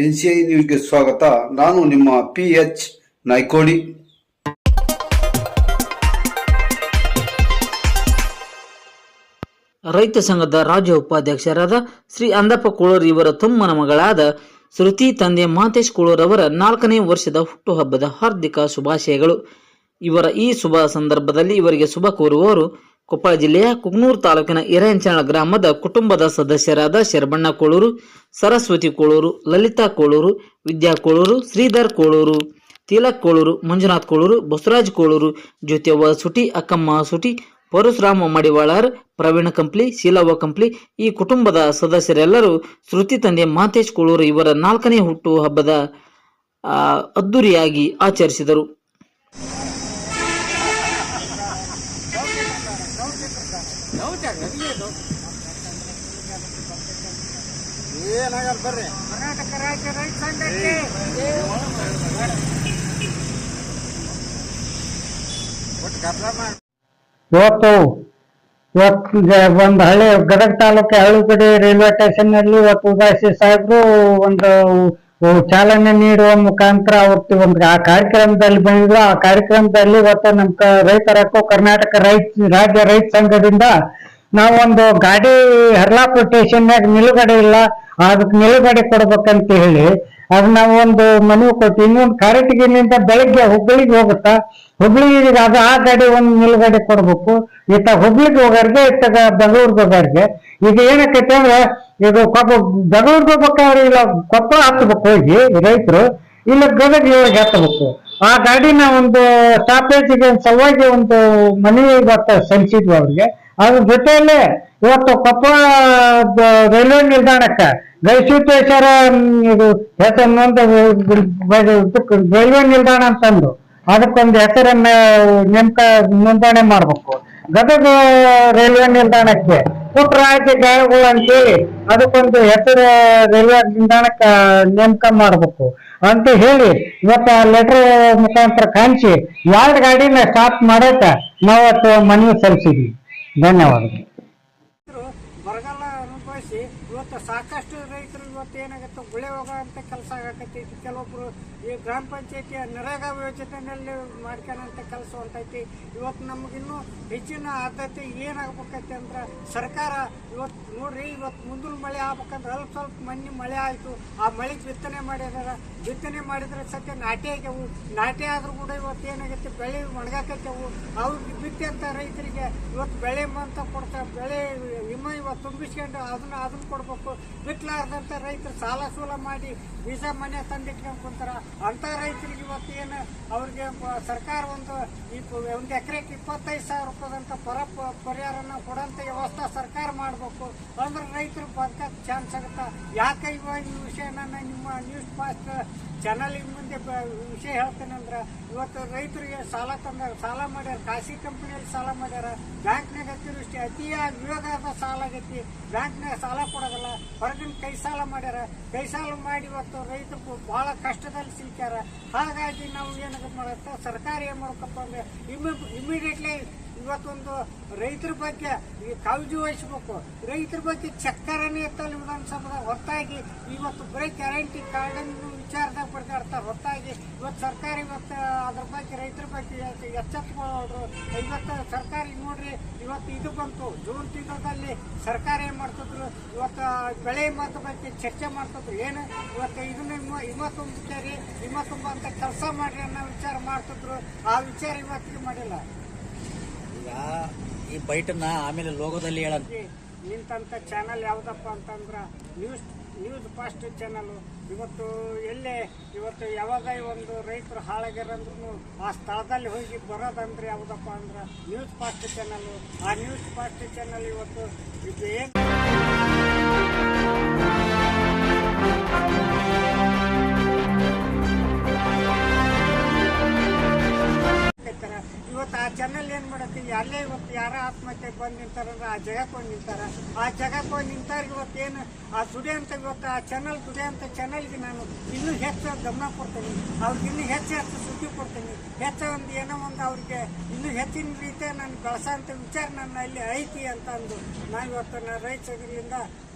NCI ನ್ಯೂಸ್ಗೆ ಸ್ವಾಗತ. ನಾನು ನಿಮ್ಮ ಪಿ ಎಚ್ ನಾಯ್ಕೋಡಿ ರೈತ ಸಂಘದ ರಾಜ್ಯ ಉಪಾಧ್ಯಕ್ಷರಾದ ಶ್ರೀ ಅಂದಪ್ಪ ಕುಳೂರ್ ಇವರ ತಮ್ಮನ ಮಗಳಾದ ಶ್ರುತಿ ತಂದೆ ಮಾತೇಶ್ ಕುಳೂರ್ ಅವರ ನಾಲ್ಕನೇ ವರ್ಷದ ಹುಟ್ಟುಹಬ್ಬದ ಹಾರ್ದಿಕ ಶುಭಾಶಯಗಳು. ಇವರ ಈ ಶುಭ ಸಂದರ್ಭದಲ್ಲಿ ಇವರಿಗೆ ಶುಭ ಕೋರುವವರು ಕೊಪ್ಪಳ ಜಿಲ್ಲೆಯ ಕುಗ್ನೂರು ತಾಲೂಕಿನ ಇರಂಚಣ ಗ್ರಾಮದ ಕುಟುಂಬದ ಸದಸ್ಯರಾದ ಶರಬಣ್ಣ ಕೋಳೂರು, ಸರಸ್ವತಿ ಕೋಳೂರು, ಲಲಿತಾ ಕೋಳೂರು, ವಿದ್ಯಾ ಕೋಳೂರು, ಶ್ರೀಧರ್ ಕೋಳೂರು, ತಿಲಕ್ ಕೋಳೂರು, ಮಂಜುನಾಥ್ ಕೋಳೂರು, ಬಸವರಾಜ್ ಕೋಳೂರು ಜ್ಯೋತಿಯವ್ವ ಸುಟಿ, ಅಕ್ಕಮ್ಮ ಸುಟಿ, ಪರಶುರಾಮ ಮಡಿವಾಳರ್, ಪ್ರವೀಣ ಕಂಪ್ಲಿ, ಶೀಲವ್ವ ಕಂಪ್ಲಿ ಈ ಕುಟುಂಬದ ಸದಸ್ಯರೆಲ್ಲರೂ ಶ್ರುತಿ ತಂದೆ ಮಾತೇಶ್ ಕೋಳೂರು ಇವರ ನಾಲ್ಕನೇ ಹುಟ್ಟು ಹಬ್ಬದ ಅದ್ದೂರಿಯಾಗಿ ಆಚರಿಸಿದರು. ಕರ್ನಾಟಕ ರಾಜ್ಯ ರೈತ ಸಂಘಕ್ಕೆ. ಇವತ್ತು ಇವತ್ತು ಒಂದು ಹಳ್ಳಿ ಗದಗ ತಾಲೂಕು ಕಡೆ ರೈಲ್ವೆ ಸ್ಟೇಷನ್ನಲ್ಲಿ ಇವತ್ತು ಉದಾಸಿ ಸಾಹೇಬ್ರು ಒಂದು ಚಾಲನೆ ನೀಡುವ ಮುಖಾಂತರ ಅವತ್ತು ಒಂದು ಆ ಕಾರ್ಯಕ್ರಮದಲ್ಲಿ ಬಂದಿದ್ರು. ಆ ಕಾರ್ಯಕ್ರಮದಲ್ಲಿ ಇವತ್ತು ನಮ್ಮ ಕ- ರೈತರ ಕರ್ನಾಟಕ ರೈತ ರಾಜ್ಯ ರೈತ ಸಂಘದಿಂದ ನಾವೊಂದು ಗಾಡಿ ಹರ್ಲಾಪುರ ಸ್ಟೇಷನ್ಯಾಗ ನಿಲುಗಡೆ ಇಲ್ಲ ಅದಕ್ಕೆ ನಿಲುಗಡೆ ಕೊಡ್ಬೇಕಂತ ಹೇಳಿ, ಅದ್ ನಾವೊಂದು ಮನವಿ ಕೊಟ್ಟು ಇನ್ನೊಂದು ಕಾರಟಗಿನಿಂದ ಬೆಳಗ್ಗೆ ಹುಬ್ಬಳ್ಳಿಗೆ ಹೋಗುತ್ತಾ, ಹುಬ್ಳಿಗೆ ಅದು ಆ ಗಾಡಿ ಒಂದು ನಿಲುಗಡೆ ಕೊಡ್ಬೇಕು. ಈತ ಹುಬ್ಳಿಗೆ ಹೋಗೋರ್ಗೆ ಇತ್ತಾಗ ಬೆಂಗಳೂರಿಗೆ ಹೋಗೋರ್ಗೆ. ಈಗ ಏನಕ್ಕೈತೆ ಅಂದ್ರೆ, ಇದು ಕೊಪ್ಪ ಬೆಂಗಳೂರಿಗೆ ಹೋಗ್ಬೇಕಾದ್ರೆ ಇಲ್ಲ ಕೊಪ್ಪಳ ಹತ್ಬೇಕು ಹೋಗಿ ರೈತರು, ಇಲ್ಲ ಗದಗ ಇವಾಗ ಹತ್ತಬೇಕು ಆ ಗಾಡಿನ ಒಂದು ಸ್ಟಾಪೇಜಿಗೆ ಸಲುವಾಗಿ ಒಂದು ಮನವಿ ಇವತ್ತು ಸಲ್ಲಿಸಿದ್ವಿ ಅವ್ರಿಗೆ. ಅದ್ರ ಜೊತೆಯಲ್ಲಿ ಇವತ್ತು ಕೊಪ್ಪಳ ರೈಲ್ವೆ ನಿಲ್ದಾಣಕ್ಕ ಇದು ಹೆಸರು ರೈಲ್ವೆ ನಿಲ್ದಾಣ ಅಂತಂದು. ಅದಕ್ಕೊಂದು ಹೆಸರನ್ನ ನೇಮಕ, ನೋಂದಣಿ ಮಾಡ್ಬೇಕು. ಗದಗ ರೈಲ್ವೆ ನಿಲ್ದಾಣಕ್ಕೆ ಪುಟ್ಟರಾಜ ಗಾಯಗಳು ಅಂತೇಳಿ ಅದಕ್ಕೊಂದು ಹೆಸರು ರೈಲ್ವೆ ನಿಲ್ದಾಣಕ್ಕ ನೇಮಕ ಮಾಡ್ಬೇಕು. ಅಂತ ಹೇಳಿ ಇವತ್ತು ಲೆಟರ್ ಮುಖಾಂತರ ಕಾಣಿಸಿ ಎರಡು ಗಾಡಿನ ಸ್ಟಾಪ್ ಮಾಡಕ್ಕ ನಾವತ್ತು ಮನವಿ ಸಲ್ಲಿಸಿದ್ವಿ. ಧನ್ಯವಾದಗಳು. ಬರಗಾಲ ಅನುಭವಿಸಿ ಇವತ್ತು ಸಾಕಷ್ಟು ರೈತರು ಇವತ್ತು ಏನಾಗುತ್ತೆ, ಗುಳೆ ಹೋಗೋಂಥ ಕೆಲಸ ಆಗತೈತಿ ಕೆಲವೊಬ್ರು ಈ ಗ್ರಾಮ ಪಂಚಾಯತಿಯ ನರೇಗಾ ಯೋಜನೆಯಲ್ಲಿ ಮಾಡ್ಕೊಳ್ಳೋಂಥ ಕೆಲಸ ಹೊಂಟೈತಿ. ಇವತ್ತು ನಮಗಿನ್ನೂ ಹೆಚ್ಚಿನ ಆದ್ಯತೆ ಏನಾಗಬೇಕೈತಿ ಅಂದ್ರೆ ಸರ್ಕಾರ ಇವತ್ತು ನೋಡ್ರಿ, ಇವತ್ತು ಮುಂದಿನ ಮಳೆ ಆಗ್ಬೇಕಂದ್ರೆ ಅಲ್ಪ ಸ್ವಲ್ಪ ಮಣ್ಣಿ ಮಳೆ ಆಯಿತು. ಆ ಮಳೆಗೆ ಬಿತ್ತನೆ ಮಾಡಿದಾರ. ಬಿತ್ತನೆ ಮಾಡಿದ್ರೆ ಸತ್ಯ, ನಾಟಿ ಆಗ್ಯವು. ನಾಟಿ ಆದ್ರೂ ಕೂಡ ಇವತ್ತು ಏನಾಗುತ್ತೆ ಬೆಳೆ ಒಣಗಾಕತ್ತೆವು ಅವ್ರಿಗೆ ಬಿತ್ತಂತ ರೈತರಿಗೆ ಇವತ್ತು ಬೆಳೆ ಅಂತ ಕೊಡ್ತಾರೆ. ಬೆಳೆ ನಿಮ್ಮ ಇವತ್ತು ತುಂಬಿಸ್ಕೊಂಡು ಅದನ್ನ ಅದನ್ನ ಕೊಡ್ಬೇಕು. ಬಿತ್ತಲಾರ್ದಂತ ರೈತರು ಸಾಲ ಸೂಲ ಮಾಡಿ ಬೀಜ ಮನೆ ತಂದಿಟ್ಕೊಂಡು ಕುಂತಾರ. ಅಂತ ರೈತರಿಗೆ ಇವತ್ತು ಏನು ಅವ್ರಿಗೆ ಸರ್ಕಾರ ಒಂದು ಒಂದು ಎಕರೆಗೆ ಇಪ್ಪತ್ತೈದು ಸಾವಿರ ರೂಪಾಯಿದಂತ ಪರ ಪರಿಹಾರನ ಕೊಡೋಂಥ ವ್ಯವಸ್ಥೆ ಸರ್ಕಾರ ಮಾಡಬೇಕು. ಅಂದ್ರೆ ರೈತರು ಬದುಕಕ್ಕೆ ಚಾನ್ಸ್ ಆಗುತ್ತೆ. ಯಾಕೆ ಇವಾಗ ಈ ವಿಷಯನ ನಿಮ್ಮ ನ್ಯೂಸ್ ಫಾಸ್ಟ್ ಚಾನಲ್ ಮುಂದೆ ಬ- ವಿಷಯ ಹೇಳ್ತೇನೆ ಅಂದ್ರೆ, ಇವತ್ತು ರೈತರಿಗೆ ಸಾಲ ತಂದ, ಸಾಲ ಮಾಡ್ಯಾರ, ಖಾಸಗಿ ಕಂಪನಿಯಲ್ಲಿ ಸಾಲ ಮಾಡ್ಯಾರ, ಬ್ಯಾಂಕ್ನಾಗ ಅತಿವೃಷ್ಟಿ, ಅತಿಯಾಗಿ ವಿವಾದ ಸಾಲ ಆಗೈತಿ, ಬ್ಯಾಂಕ್ನಾಗ ಸಾಲ ಕೊಡೋದಿಲ್ಲ, ಹೊರಗಿನ ಕೈ ಸಾಲ ಮಾಡ್ಯಾರ, ಕೈ ಸಾಲ ಮಾಡಿ ಇವತ್ತು ರೈತರು ಬಹಳ ಕಷ್ಟದಲ್ಲಿ ಸಿಲ್ಕ್ಯಾರ. ಹಾಗಾಗಿ ನಾವು ಏನಾಗ ಮಾಡುತ್ತೆ ಸರ್ಕಾರ ಏನ್ ಮಾಡ್ಬೇಕಪ್ಪ ಅಂದ್ರೆ ಇಮಿಡಿಯೇಟ್ಲಿ ಇವತ್ತೊಂದು ರೈತರ ಬಗ್ಗೆ ಈ ಕಾಳಜಿ ವಹಿಸ್ಬೇಕು. ರೈತರ ಬಗ್ಗೆ ಚಕ್ಕರನೇ ಎತ್ತಲ್ಲಿ ವಿಧಾನಸಭೆದಾಗ ಹೊರತಾಗಿ ಇವತ್ತು ಬರೀ ಗ್ಯಾರಂಟಿ ಕಾರ್ಡ್ ವಿಚಾರದಾಗ ಬರ್ತಾಡ್ತಾರೆ ಹೊರತಾಗಿ ಇವತ್ತು ಸರ್ಕಾರ ಇವತ್ತು ಅದ್ರ ಬಗ್ಗೆ ರೈತರ ಬಗ್ಗೆ ಎಚ್ಚೆತ್ಕೊಳ್ಳೋರು ಇವತ್ತು ಸರ್ಕಾರ ನೋಡ್ರಿ, ಇವತ್ತು ಇದು ಬಂತು. ಜೂನ್ ತಿಂಗಳಲ್ಲಿ ಸರ್ಕಾರ ಏನು ಮಾಡ್ತಿದ್ರು? ಇವತ್ತು ಬೆಳೆ ಮಾತು ಬಗ್ಗೆ ಚರ್ಚೆ ಮಾಡ್ತಿದ್ರು. ಏನು? ಇವತ್ತು ಇದನ್ನ ತುಂಬ್ತಾರೆ ಹಿಮ ತುಂಬ ಅಂತ ಕೆಲಸ ಮಾಡ್ರಿ ಅನ್ನೋ ವಿಚಾರ ಮಾಡ್ತಿದ್ರು. ಆ ವಿಚಾರ ಇವತ್ತಿಗೆ ಮಾಡಿಲ್ಲ. ಈ ಬೈಟನ್ನ ಆಮೇಲೆ ಲೋಗೋದಲ್ಲಿ ಹೇಳಂತ ನಿಂತಂಥ ಚಾನಲ್ ಯಾವುದಪ್ಪ ಅಂತಂದ್ರ ನ್ಯೂಸ್ ನ್ಯೂಸ್ ಫಾಸ್ಟ್ ಚಾನಲ್ ಇವತ್ತು ಎಲ್ಲೇ, ಇವತ್ತು ಯಾವಾಗ ಒಂದು ರೈತರು ಹಾಳಾಗ್ಯಾರಂದ್ರೂ ಆ ಸ್ಥಳದಲ್ಲಿ ಹೋಗಿ ಬರೋದಂದ್ರೆ ಯಾವುದಪ್ಪ ಅಂದ್ರೆ ನ್ಯೂಸ್ ಫಾಸ್ಟ್ ಚಾನಲ್ ಆ ನ್ಯೂಸ್ ಫಾಸ್ಟ್ ಚಾನಲ್ ಇವತ್ತು ಇದು ಏನ್ ಇವತ್ತು ಆ ಚಾನಲ್ ಏನು ಮಾಡತ್ತೀವಿ ಅಲ್ಲೇ ಇವತ್ತು ಯಾರ ಆತ್ಮಹತ್ಯೆಗೆ ಬಂದು ನಿಂತಾರಂದ್ರೆ ಆ ಜಗಕ್ಕೆ ಹೋಗಿ ನಿಂತಾರ ಆ ಜಗಕ್ಕೆ ಹೋಗಿ ನಿಂತಾರ ಇವತ್ತು ಏನು? ಆ ದುಡಿ ಅಂತ ಇವತ್ತು ಆ ಚಾನಲ್ ದುಡಿ ಅಂತ ಚಾನಲ್ಗೆ ನಾನು ಇನ್ನೂ ಹೆಚ್ಚು ಗಮನ ಕೊಡ್ತೀನಿ. ಅವ್ರಿಗೆ ಇನ್ನೂ ಹೆಚ್ಚು ಹೆಚ್ಚು ಸುದ್ದಿ ಕೊಡ್ತೀನಿ. ಹೆಚ್ಚು ಒಂದು ಏನೋ ಒಂದು ಅವ್ರಿಗೆ ಇನ್ನೂ ಹೆಚ್ಚಿನ ರೀತಿಯ ನಾನು ಬೆಳೆಸೋಂಥ ವಿಚಾರ ನನ್ನ ಇಲ್ಲಿ ಐತಿ ಅಂತ ಅಂದು ನಾನು ಇವತ್ತು ನಾನು ರೈತ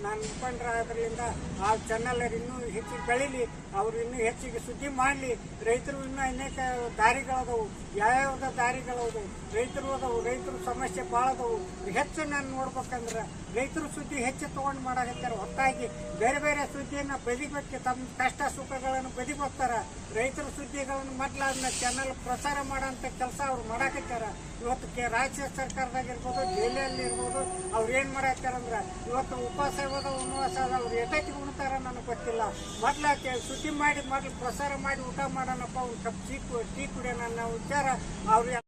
ನಾನು ಮುಖಂಡರ ಅದರಿಂದ ಆ ಚಾನಲ್ ಇನ್ನೂ ಹೆಚ್ಚಿಗೆ ಬೆಳೀಲಿ, ಅವ್ರು ಇನ್ನೂ ಹೆಚ್ಚಿಗೆ ಸುದ್ದಿ ಮಾಡಲಿ. ರೈತರು ಇನ್ನೂ ಅನೇಕ ದಾರಿಗಳದವು ಯಾವ್ಯಾವ ದಾರಿಗಳದವು ರೈತರು ಅದಾವು, ರೈತರು ಸಮಸ್ಯೆ ಭಾಳ ಅದಾವು. ಹೆಚ್ಚು ನಾನು ನೋಡ್ಬೇಕಂದ್ರೆ ರೈತರು ಸುದ್ದಿ ಹೆಚ್ಚು ತೊಗೊಂಡು ಮಾಡಾಕತ್ತಾರೆ ಹೊತ್ತಾಗಿ ಬೇರೆ ಬೇರೆ ಸುದ್ದಿಯನ್ನು ಬದಿಗೊತ್ತಿ ತಮ್ಮ ಕಷ್ಟ ಸುಖಗಳನ್ನು ಬದಿಗೊತ್ತಾರೆ. ರೈತರ ಸುದ್ದಿಗಳನ್ನು ಮೊದಲು ಅದನ್ನ ಚಾನಲ್ ಪ್ರಸಾರ ಮಾಡೋಂಥ ಕೆಲಸ ಅವ್ರು ಮಾಡಾಕತ್ತಾರ ಇವತ್ತು ರಾಜ್ಯ ಸರ್ಕಾರದಾಗಿರ್ಬೋದು ದೆಹಲಿಯಲ್ಲಿ ಇರ್ಬೋದು, ಅವ್ರು ಏನು ಮಾಡಾಕ್ತಾರೆ ಅಂದ್ರೆ ಇವತ್ತು ಉಪವಾಸ ಇರೋದು ಉಪವಾಸ ಅದ ಅವ್ರು ಎದಕ್ಕೆ ಉಣ್ತಾರ ನನಗೆ ಗೊತ್ತಿಲ್ಲ. ಮೊದ್ಲ ಸುದ್ದಿ ಮಾಡಿ, ಮೊದ್ಲು ಪ್ರಸಾರ ಮಾಡಿ ಊಟ ಮಾಡೋಣಪ್ಪ, ಒಂದು ಕಪ್ ಟೀ ಟೀ ಕುಡಿಯೋಣ ಅನ್ನೋ ವಿಚಾರ ಅವ್ರು